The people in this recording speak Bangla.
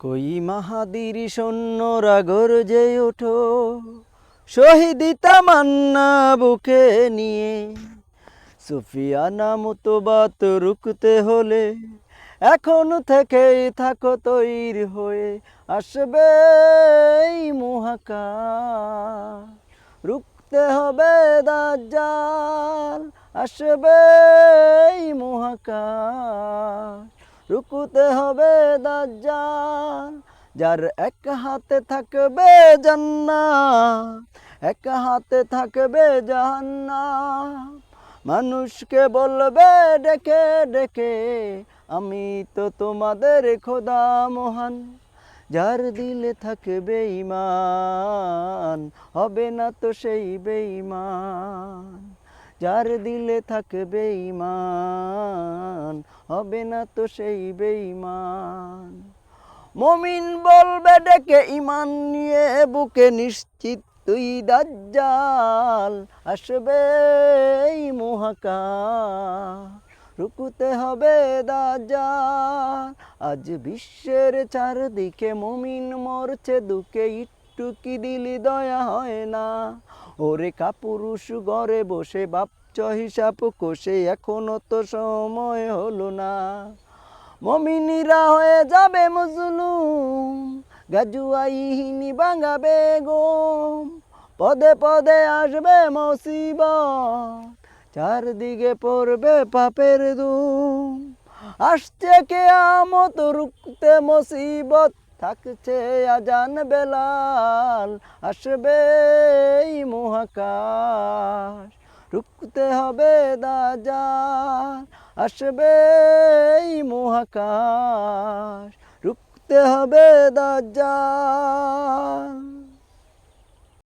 কই মাহাদির সৈন্যরা গর্জে ওঠো? শহীদ তামান্না বুকে নিয়ে। সুফিয়ানা মতবাত রুখতে হলে এখন থেকেই থাকো তৈর হয়ে। আসবে এই মহাকাশ রুখতে হবে দাজ্জাল। আসবে এই মহাকাশ রুকুতে হবে দাজ্জাল, যার এক হাতে থাকবে জান্না এক হাতে থাকবে জাহান্নাম মানুষকে বলবে, ডেকে ডেকে, আমি তো তোমাদের খোদা মহান, যার দিলে থাকবে ইমান হবে না তো সেই বেঈমান। যার দিলে থাকবে ইমান হবে না তো সেই বেঈমান। মমিন বলবে, ডেকে ইমান নিয়ে বুকে নিশ্চিত, তুই দাজ্জাল, আসবে এই মহাকাশ রুকুতে হবে দাজ্জাল, আজ বিশ্বের চারদিকে মমিন মরছে দুকে একটু কি দিলি দয়া হয় না। ওরে কাপুরুষ, ঘরে বসে বাপচ হিসাব কষে, এখনও তো সময় হলো না। মমিনীরা হয়ে যাবে মজলুম গাজুয়াইহিনী বাঙ্গা বেগম। পদে পদে আসবে মসিব চারদিকে পড়বে পাপের দুম। আসছে কে আমত রুখতে মুসিবত থাকছে আজান বেলাল আসবে মহাকাশ। রুকতে হবে দাজাল আসবে মহাকাশ। রুকতে হবে দাজ্জাল